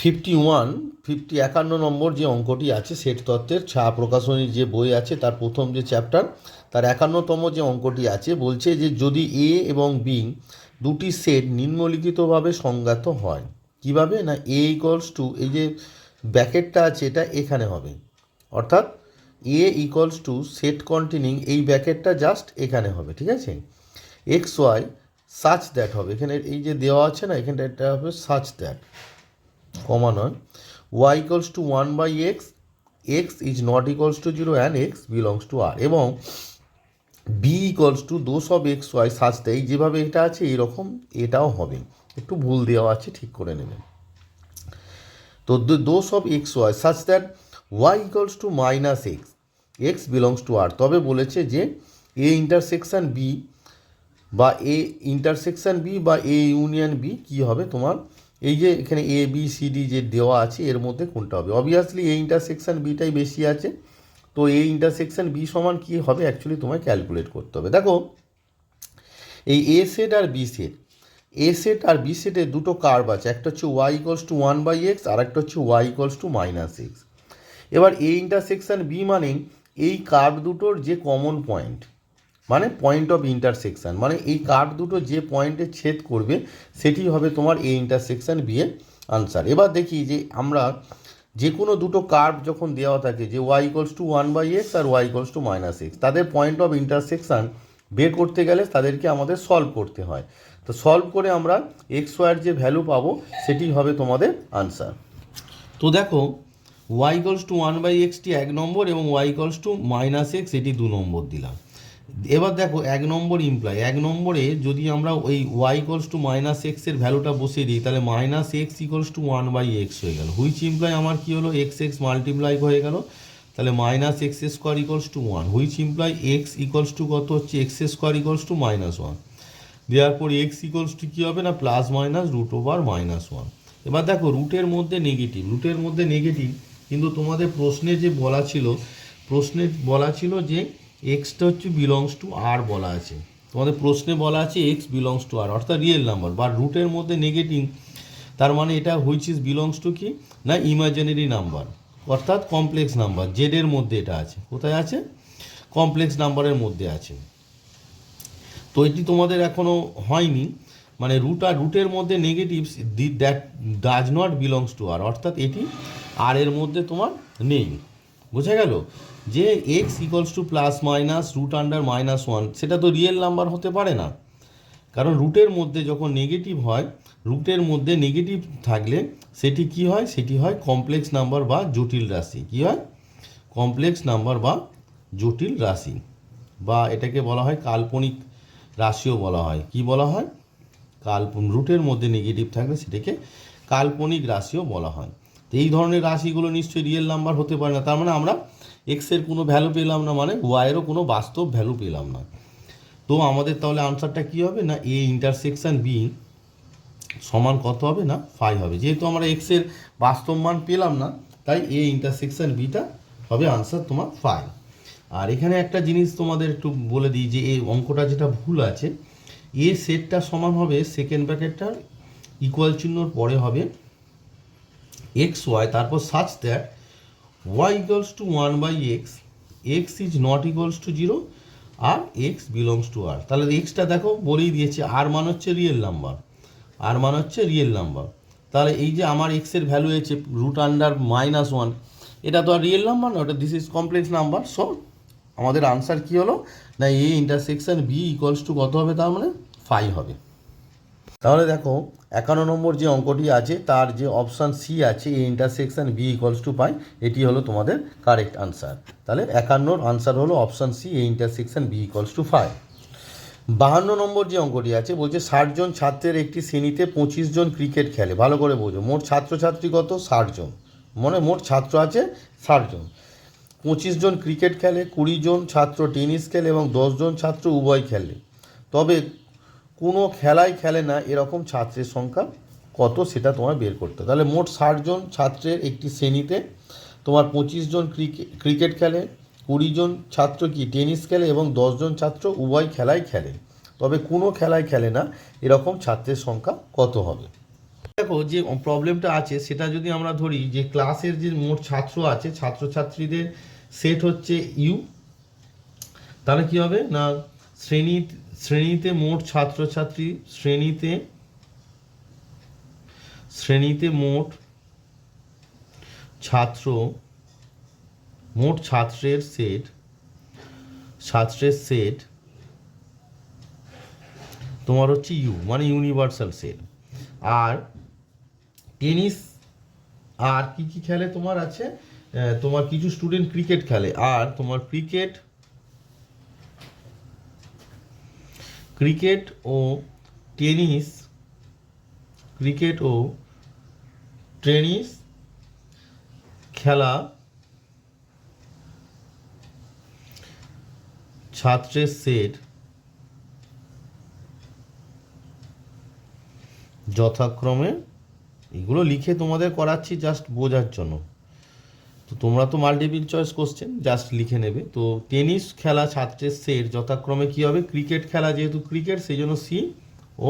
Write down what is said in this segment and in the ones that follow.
Fifty one, fifty একান্ন নম্বর যে অঙ্কটি আছে সেট তত্ত্বের ছা প্রকাশনীর যে বই আছে তার প্রথম যে চ্যাপ্টার, তার একান্নতম যে অঙ্কটি আছে বলছে যে যদি এ এবং বি দুটি সেট নিম্নলিখিতভাবে সংজ্ঞাত হয়, কীভাবে? না এ ইকলস টু এই যে ব্যাকেটটা আছে এটা এখানে হবে। অর্থাৎ A equals to set continuing এই ব্যাকেটটা জাস্ট এখানে হবে, ঠিক আছে? এক্স ওয়াই সাচ দ্যাট হবে। এখানে এই যে দেওয়া আছে না, এখানটা এটা হবে সাচ দ্যাট কমা নয়। Y equals to one by x x is not equals to zero and x belongs to R এবং B equals to those of x y such দেয় যেভাবে এটা আছে এরকম এটাও হবে। একটু ভুল দেওয়া আছে, ঠিক করে নেবেন। তো those of x y such that y equals to minus x x belongs to R তবে বলেছে যে এ ইন্টারসেকশন বি বা এ ইন্টারসেকশন বি বা এ ইউনিয়ন বি কী হবে তোমার? এই যে এখানে এ বি সি ডি যে দেওয়া আছে, এর মধ্যে কোনটা হবে? অবভিয়াসলি এ ইন্টারসেকশন বিটাই বেশি আছে। তো এ ইন্টারসেকশন বি সমান কী হবে? অ্যাকচুয়ালি তোমায় ক্যালকুলেট করতে হবে। দেখো, এই এ সেট আর বি সেট এ সেট আর বি সেটের দুটো কার্ভ আছে। একটা হচ্ছে y equals to one by x আর একটা হচ্ছে y equals to minus x এবার এ ইন্টারসেকশন বি মানে এই কার্ভ দুটোর যে কমন পয়েন্ট মানে পয়েন্ট অফ ইন্টারসেকশন মানে এই কার্ভ দুটো যে পয়েন্টে ছেদ করবে, সেটি হবে তোমার এ ইন্টারসেকশন বি এর আনসার এবার দেখি যে আমরা যে কোনো দুটো কার্ভ যখন দেওয়া থাকে, যে y equals to one by x R y equals to minus x তাদের পয়েন্ট অফ ইন্টারসেকশন বের করতে গেলে তাদেরকে আমাদের সলভ করতে হয়। তো সলভ করে আমরা এক্স ওয়াইয়ের যে ভ্যালু পাবো, সেটি হবে তোমাদের আনসার তো দেখো y equals to one by XT এক নম্বর এবং y equals to minus x এটি দু নম্বর দিলাম। এবার দেখো, এক নম্বর ইমপ্লাই এক নম্বরে যদি আমরা ওই ওয়াই ইকলস টু মাইনাস এক্সের ভ্যালুটা বসিয়ে দিই, তাহলে minus x equals to one by x হয়ে গেল। হুইচ ইমপ্লয় আমার কী হলো? এক্স এক্স মাল্টিপ্লাই হয়ে গেল। তাহলে minus x square equals to one which imply x equals to কত হচ্ছে? X square equals to minus one দেওয়ার পর এক্স ইকলস টু কী হবে না? Plus minus root over minus one এবার দেখো রুটের মধ্যে নেগেটিভ রুটের মধ্যে নেগেটিভ কিন্তু তোমাদের প্রশ্নে যে বলা ছিল, প্রশ্নে বলা ছিল যে এক্সটা হচ্ছে বিলংস টু আর বলা আছে। তোমাদের প্রশ্নে বলা আছে এক্স বিলংস টু আর অর্থাৎ রিয়েল নাম্বার বা রুটের মধ্যে নেগেটিভ তার মানে এটা হুইচ ইজ বিলংস টু কি? না ইমাজিনারি নাম্বার অর্থাৎ কমপ্লেক্স নাম্বার জেডের মধ্যে এটা আছে। কোথায় আছে? কমপ্লেক্স নাম্বারের মধ্যে আছে। তো এটি তোমাদের এখনও হয়নি। মানে রুট আর রুটের মধ্যে negative that does not belongs to R অর্থাৎ এটি আর এর মধ্যে তোমার নেই। বোঝা গেল যে x equals to plus minus root under minus one সেটা তো রিয়েল নাম্বার হতে পারে না। কারণ রুটের মধ্যে যখন নেগেটিভ হয় রুটের মধ্যে নেগেটিভ থাকলে সেটি কি হয়? সেটি হয় কমপ্লেক্স নাম্বার বা জটিল রাশি। কি হয়? কমপ্লেক্স নাম্বার বা জটিল রাশি বা এটাকে বলা হয় কাল্পনিক রাশিও বলা হয়। কি বলা হয়? কাল্প রুটের মধ্যে নেগেটিভ থাকলে সেটাকে কাল্পনিক রাশিও বলা হয়। তো এই ধরনের রাশিগুলো নিশ্চয়ই রিয়েল নাম্বার হতে পারে না। তার মানে আমরা এক্সের কোনো ভ্যালু পেলাম না মানে ওয়াইয়েরও কোনো বাস্তব ভ্যালু পেলাম না। তো আমাদের তাহলে আনসারটা কী হবে না এ ইন্টারসেকশন বি সমান কত হবে না ফাইভ হবে? যেহেতু আমরা এক্সের বাস্তব মান পেলাম না, তাই এ ইন্টারসেকশন বিটা হবে আনসার তোমার ফাইভ আর এখানে একটা জিনিস তোমাদের একটু বলে দিই যে এই অঙ্কটা যেটা ভুল আছে এ সেটটা সমান হবে সেকেন্ড ব্র্যাকেটটার ইকুয়াল চিহ্নর পরে হবে এক্স ওয়াই তারপর such that y equals to one by x x is not equals to zero R x belongs to R তাহলে এক্সটা দেখো, বলেই দিয়েছে আর মান হচ্ছে রিয়েল নাম্বার আর মান হচ্ছে রিয়েল নাম্বার তাহলে এই যে আমার এক্সের ভ্যালু হয়েছে রুট আন্ডার মাইনাস ওয়ান এটা তো আর রিয়েল নাম্বার না ওটা this is complex number so আমাদের আনসার কী হলো? না A intersection B equals to কত হবে তার মানে? ফাইভ হবে। তাহলে দেখো, একান্ন নম্বর যে অঙ্কটি আছে, তার যে অপশান সি আছে A intersection B equals to pi এটি হলো তোমাদের কারেক্ট আনসার তাহলে একান্নর আনসার হলো option C A intersection B equals to five বাহান্ন নম্বর যে অঙ্কটি আছে, বলছে ষাট জন ছাত্রের একটি শ্রেণীতে পঁচিশ জন ক্রিকেট খেলে। ভালো করে বোঝো, মোট ছাত্রছাত্রী কত? ষাট জন। মানে মোট ছাত্র আছে ষাট জন। পঁচিশ জন ক্রিকেট খেলে, কুড়ি জন ছাত্র টেনিস খেলে এবং দশজন ছাত্র উভয় খেলে। তবে কোনো খেলাই খেলে না এরকম ছাত্রের সংখ্যা কত সেটা তোমার বের করতে। তাহলে মোট ষাট জন ছাত্রের একটি শ্রেণীতে তোমার পঁচিশ জন ক্রিকেট খেলে, কুড়ি জন ছাত্র কি টেনিস খেলে এবং দশজন ছাত্র উভয় খেলাই খেলে। তবে কোনো খেলায় খেলে না এরকম ছাত্রের সংখ্যা কত হবে? দেখো যে প্রবলেমটা আছে সেটা যদি আমরা ধরি যে ক্লাসের যে মোট ছাত্র আছে, ছাত্রছাত্রীদের সেট হচ্ছে ইউ। তাহলে কি হবে? না শ্রেণি শ্রেণীতে মোট ছাত্রছাত্রী, শ্রেণীতে শ্রেণীতে মোট ছাত্র, মোট ছাত্রের সেট ছাত্রের সেট তোমার হচ্ছে ইউ মানে ইউনিভার্সাল সেট। আর টেনিস আর কি কি খেলে তোমার আছে? তোমার কিছু স্টুডেন্ট ক্রিকেট খেলে। আর তোমার ক্রিকেট ক্রিকেট ও টেনিস, ক্রিকেট ও টেনিস খেলা ছাত্রের সেট যথাক্রমে এগুলো লিখে তোমাদের করাচ্ছি জাস্ট বোঝার জন্য। তো তোমরা তো মাল্টিপিল চয়েস কোশ্চেন জাস্ট লিখে নেবে। তো টেনিস খেলা ছাত্রের সেট যথাক্রমে কী হবে? ক্রিকেট খেলা যেহেতু ক্রিকেট সেই জন্য সি ও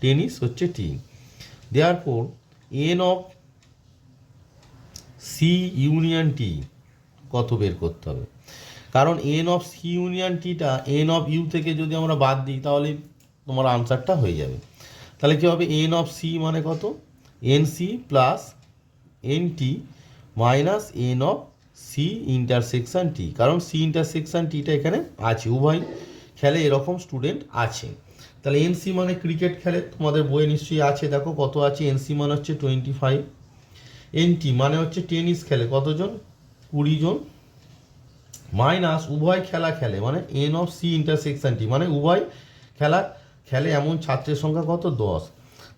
টেনিস হচ্ছে টি দেওয়ার পর n of C union T কত বের করতে হবে? কারণ এন অফ সি ইউনিয়ন টিটা এন অফ ইউ থেকে যদি আমরা বাদ দিই, তাহলে তোমার আনসারটা হয়ে যাবে। তাহলে কী হবে? এন অফ সি মানে কত? N C plus n T minus n of C intersection T, কারণ সি ইন্টারসেকশন টিটা এখানে আছে, উভয় খেলে এরকম স্টুডেন্ট আছে। তাহলে এন সি মানে ক্রিকেট খেলে তোমাদের বইয়ে নিশ্চয়ই আছে, দেখো কত আছে, এন সি মানে হচ্ছে টোয়েন্টি ফাইভ, এন টি মানে হচ্ছে টেনিস খেলে কতজন? কুড়ি জন মাইনাস উভয় খেলা খেলে মানে n of C intersection T মানে উভয় খেলা খেলে এমন ছাত্রের সংখ্যা কত? দশ।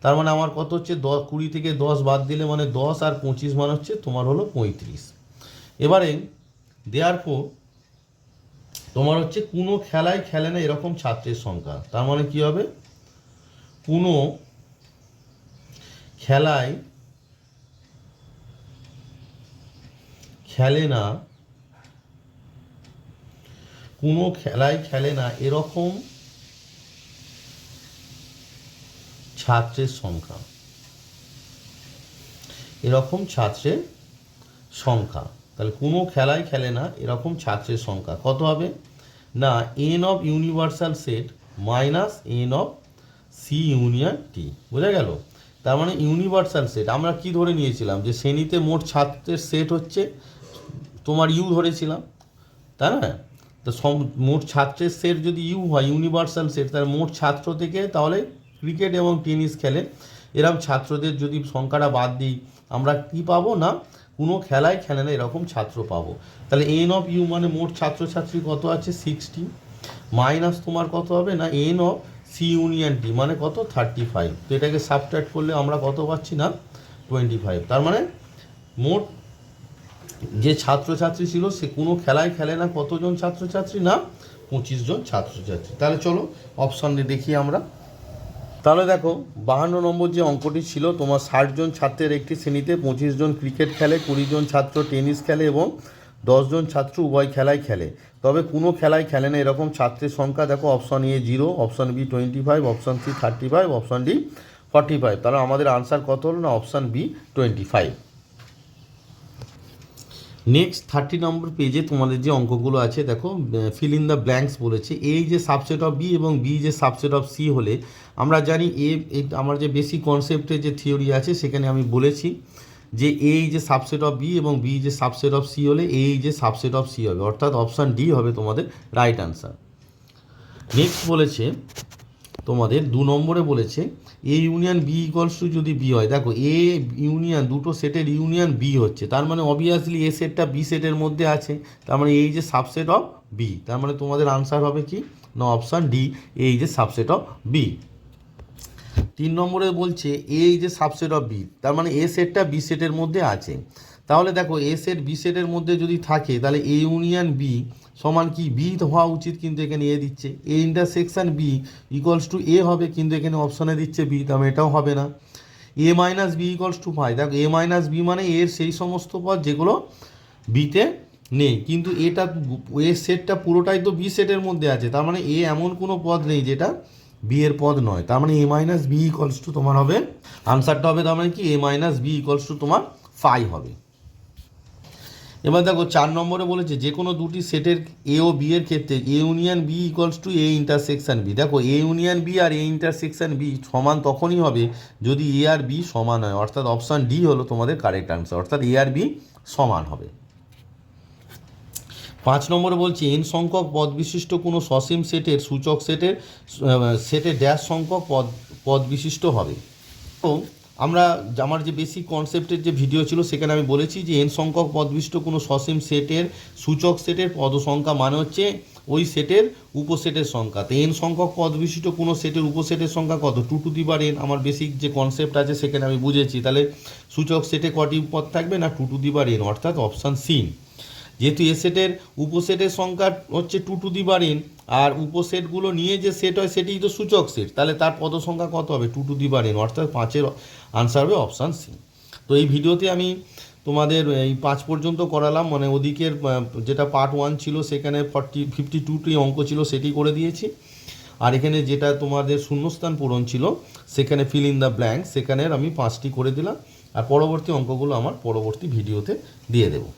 তার মানে আমার কত হচ্ছে? দশ, কুড়ি থেকে দশ বাদ দিলে মানে দশ আর পঁচিশ মানে হচ্ছে তোমার হলো পঁয়ত্রিশ। এবারে দেওয়ার পর তোমার হচ্ছে কোনো খেলায় খেলে না এরকম ছাত্রের সংখ্যা। তার মানে কি হবে? কোনো খেলায় খেলে না, কোনো খেলায় খেলে না এরকম ছাত্রের সংখ্যা। এরকম ছাত্রের সংখ্যা। তাহলে কোনো খেলায় খেলে না, এরকম ছাত্রের সংখ্যা। কত হবে? না n of universal set minus n of C union T বোঝা গেল? তার মানে ইউনিভার্সাল সেট আমরা কি ধরে নিয়েছিলাম? যে শ্রেণীতে মোট ছাত্রের সেট হচ্ছে, তোমার ইউ ধরেছিলাম। তাই না? তো মোট ছাত্রের সেট যদি ইউ হয় ইউনিভার্সাল সেট তাহলে মোট ছাত্র থেকে তাহলে ক্রিকেট এবং টেনিস খেলে। এরকম ছাত্রদের যদি সংখ্যাটা বাদ দিই, আমরা কি পাবো না? কোনো খেলায় খেলে না এরকম ছাত্র পাবো। তাহলে এন অফ ইউ মানে মোট ছাত্রছাত্রী কত আছে? সিক্সটি মাইনাস তোমার কত হবে না? N of C union T মানে কত? থার্টি ফাইভ তো এটাকে সাবট্রাক্ট করলে আমরা কত পাচ্ছি না? টোয়েন্টি ফাইভ তার মানে মোট যে ছাত্রছাত্রী ছিল, সে কোনো খেলায় খেলে না কতজন ছাত্রছাত্রী? না, পঁচিশ জন ছাত্রছাত্রী। তাহলে চলো অপশানে দেখি আমরা। তাহলে দেখো, বাহান্ন নম্বর যে অঙ্কটি ছিল, তোমার ষাটজন ছাত্রের একটি শ্রেণীতে পঁচিশ জন ক্রিকেট খেলে, কুড়ি জন ছাত্র টেনিস খেলে এবং দশজন ছাত্র উভয় খেলায় খেলে। তবে কোনো খেলায় খেলে না, এরকম ছাত্রের সংখ্যা দেখো option A zero option B twenty five option C thirty five option D forty five তাহলে আমাদের আনসার কত হলো না option B twenty five next thirty নম্বর পেজে তোমাদের যে অঙ্কগুলো আছে, দেখো ফিল ইন দ্য ব্ল্যাঙ্কস বলেছে। এই যে সাবসেট অফ বি এবং বি যে সাবসেট অফ সি হলে, আমরা জানি এ আমার যে বেসিক কনসেপ্টের যে থিওরি আছে, সেখানে আমি বলেছি যে এই যে সাবসেট অফ বি এবং বি যে সাবসেট অফ সি হলে এই যে সাবসেট অফ সি হবে। অর্থাৎ অপশান ডি হবে তোমাদের রাইট আনসার নেক্সট বলেছে তোমাদের দু নম্বরে বলেছে A union B equals to যদি বি হয়, দেখো এ ইউনিয়ন দুটো সেটের ইউনিয়ন বি হচ্ছে, তার মানে অবভিয়াসলি এ সেটটা বি সেটের মধ্যে আছে, তার মানে এই যে সাবসেট অফ বি তার মানে তোমাদের আনসার হবে কি? না অপশান ডি এই যে সাবসেট অফ বি তিন নম্বরে বলছে, এই যে সাবসেট অফ বি তার মানে এ সেটটা বি সেটের মধ্যে আছে। তাহলে দেখো এ সেট বি সেটের মধ্যে যদি থাকে, তাহলে এ ইউনিয়ন বি সমান কি? বি হওয়া উচিত কিন্তু এখানে এ দিচ্ছে। A intersection B equals to A হবে কিন্তু এখানে অপশানে দিচ্ছে বি তাহলে এটাও হবে না। A minus B equals to five দেখো এ মাইনাস বি মানে এর সেই সমস্ত পদ যেগুলো বিতে নেই। কিন্তু এটা এ সেটটা পুরোটাই তো বি সেটের মধ্যে আছে। তার মানে এ এমন কোনো পদ নেই যেটা বি এর পদ নয়। তার মানে A minus B equals to তোমার হবে আনসারটা হবে তার মানে কি? A minus B equals to তোমার ফাই হবে। এবার দেখো চার নম্বরে বলেছে যে কোনো দুটি সেটের এ ও বি এর ক্ষেত্রে A union B equals to A intersection B দেখো এ ইউনিয়ন বি আর এ ইন্টারসেকশন বি সমান তখনই হবে যদি এ আর বি সমান হয়। অর্থাৎ অপশান ডি হলো তোমাদের কারেক্ট আনসার অর্থাৎ এ আর বি সমান হবে। পাঁচ নম্বরে বলছি এন সংখ্যক পদ বিশিষ্ট কোনো সসীম সেটের সূচক সেটের সেটের ড্যাশ সংখ্যক পদ পদ বিশিষ্ট হবে। তো আমরা আমার যে বেসিক কনসেপ্টের যে ভিডিও ছিল, সেখানে আমি বলেছি যে এন সংখ্যক পদবিষ্ট কোনো সসীম সেটের সূচক সেটের পদ সংখ্যা মানে হচ্ছে ওই সেটের উপসেটের সংখ্যা। তো এন সংখ্যক পদ বিশিষ্ট কোনো সেটের উপসেটের সংখ্যা কত? টু টু দি বার এন আমার বেসিক যে কনসেপ্ট আছে, সেখানে আমি বুঝেছি। তাহলে সূচক সেটে কটি পদ থাকবে না টু টু দি বার এন অর্থাৎ অপশান সি যেহেতু এ সেটের উপসেটের সংখ্যা হচ্ছে টু টু দি বার এন আর উপসেটগুলো নিয়ে যে সেট হয় সেটাই তো সূচক সেট তাহলে তার পদ সংখ্যা কত হবে? টু টু দি বার এন অর্থাৎ পাঁচের আনসার হবে অপশান সি তো এই ভিডিওতে আমি তোমাদের এই পাঁচ পর্যন্ত করালাম মানে ওদিকের যেটা পার্ট ওয়ান ছিল, সেখানে ফর্টি ফিফটি টুটি অঙ্ক ছিল, সেটি করে দিয়েছি। আর এখানে যেটা তোমাদের শূন্যস্থান পূরণ ছিল, সেখানে ফিল ইন দ্য ব্ল্যাঙ্ক সেখানের আমি পাঁচটি করে দিলাম। আর পরবর্তী অঙ্কগুলো আমার পরবর্তী ভিডিওতে দিয়ে দেবো।